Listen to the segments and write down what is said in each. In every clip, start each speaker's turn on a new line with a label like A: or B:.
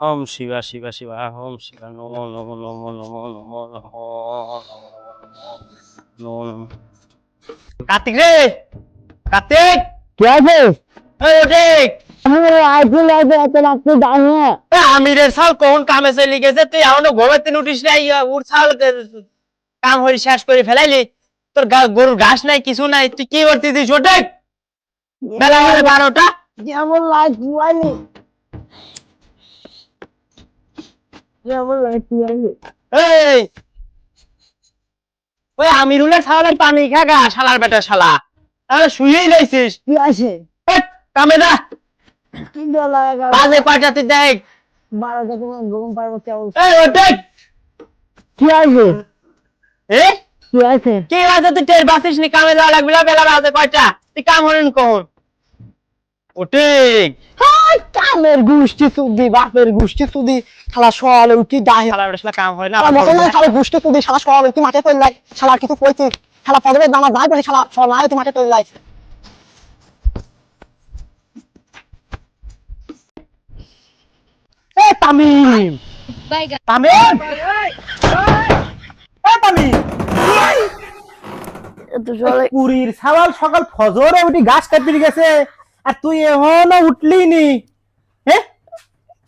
A: ওম শিবা শিবা শিবা ওম শিবা নম নম নম নম নম নম কার্তিক রে! কার্তিক!
B: কে আছে?
A: এই ওঠে!
B: আমি আইফোন লাগবে এত রাত্রে
A: নাই কাম হয়ে শেষ করে ফেলাইলি। তোর গরুর ঘাস নাই কিছু নাই তুই কি করতেছিস ওঠে? বেলা বারোটা। এই! ওই আমিরুলের শালার পানি খাগা শালার বেটা শালা। তাহলে শুয়েই রইছিস।
B: কি আছে
A: হেৎ, কামে যা।
B: কি
A: বাজে কয়টাতে দেখ।
B: বারোটা তোমার গরম পারব কেমন
A: এই ওটাই
B: কি আছে
A: এ?
B: কি আছে
A: কি বাজে তুই টের বাসিস নি? কামে যাওয়া লাগবে বেলা বাজে কয়টা তুই কাম হলেন কখন? ওটে
B: হাই, কামের গুষ্টি সুদি বাপের গুষ্টি সুদি শালা সকালে উঠি দাহি
A: কাম হয় না
B: শালা মতো না। শালা গুষ্টি সুদি শালা সকালে উঠি মাঠে শালা কিছু কইছে শালা ফজরের বলে শালা সকালে উঠি মাঠে
A: এ তামিম! তামিম! এ তামিম!
C: পুরীর সকাল সকাল ফজরে উঠি গাছ কাটতে গেছে আর তুই এখনও উঠলি নি।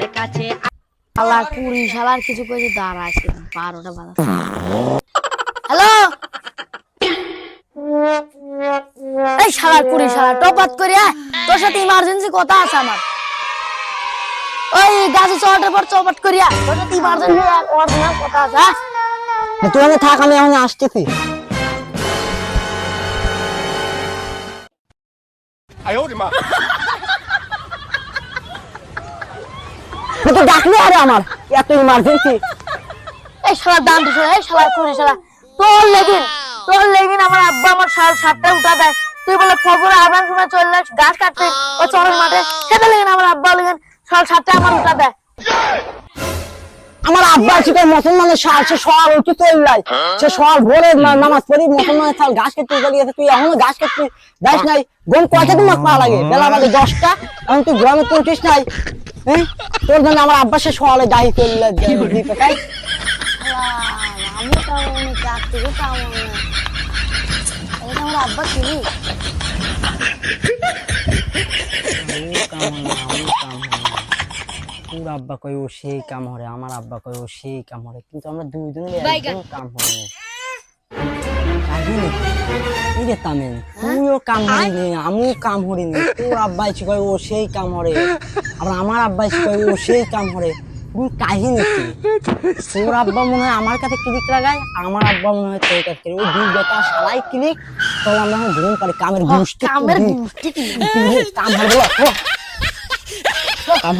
B: আমার কাছে শালা কুড়ি শালার কিছু কইছে দাঁড়াইছে বারোটা বাজা। হ্যালো? এই শালা কুড়ি শালা টপাত করে তোর সাথে ইমার্জেন্সি কথা আছে আমার। ওই গাছে চটার পর চপাট করিয়া তোর সাথে ইমার্জেন্সি অরিজিনাল কথা আছে?
C: তুই আমি থাক আমি এখন আসতেছি। তুই তো ডাকলি আরে আমার। এত ইমার্জেন্সি
B: এই শালা দান দিছ এই শালা কুড়ি শালা। তোর লেগিন তোর লেগিন আমার আব্বা আমার সাড়ে সাতটা উঠা দেয়। তুই বলে ফজরে আবার শুনে চললে গাছ কাটতে। ও চরের মাঠে। সেটা লেগিন আমার আব্বা লেগিন সাড়ে সাতটা আমার উঠা দেয়।
C: আমার আব্বা ছিল মুসলমানের সাল সে সকাল উঠে চলে যায় সে সকাল ভোরে নামাজ পড়ি মুসলমানের সাল গাছ কেটে চলে গেছে তুই এখনও গাছ কেটে যাস নাই? গম কয়টা তোমার পা লাগে? বেলা বাজে দশটা এখন তুই গ্রামে তো উঠিস নাই। হ্যাঁ? তোর জন্য আমার আব্বা সে সকালে দাহি চলে দিতে তাই?
B: আমি কামনে এটা আমার আব্বা চিনি
C: আব্বা কই ও সেই কাম হরে আমার আব্বা কই ও সেই কাম হরে। কিন্তু আমরা দুইজনের একদম কাম হরে তামিল তুইও কাম হরিনি আমিও কাম হরিনি তোর আব্বা এসে কয় ও সেই কাম হরে। আবার আমার আব্বা এসে কয় ও সেই কাম হরে। কাহিনী কি? তোর আব্বা মনে হয় আমার কাছে ক্লিক লাগায় আমার আব্বা মনে হয় তোর কাছে ওই দুই বেটা সালাই ক্লিক তবে আমরা এখন ঘুম পারি কামের গোষ্ঠী
B: কামের গুষ্টি কি
C: কাম হবে কাম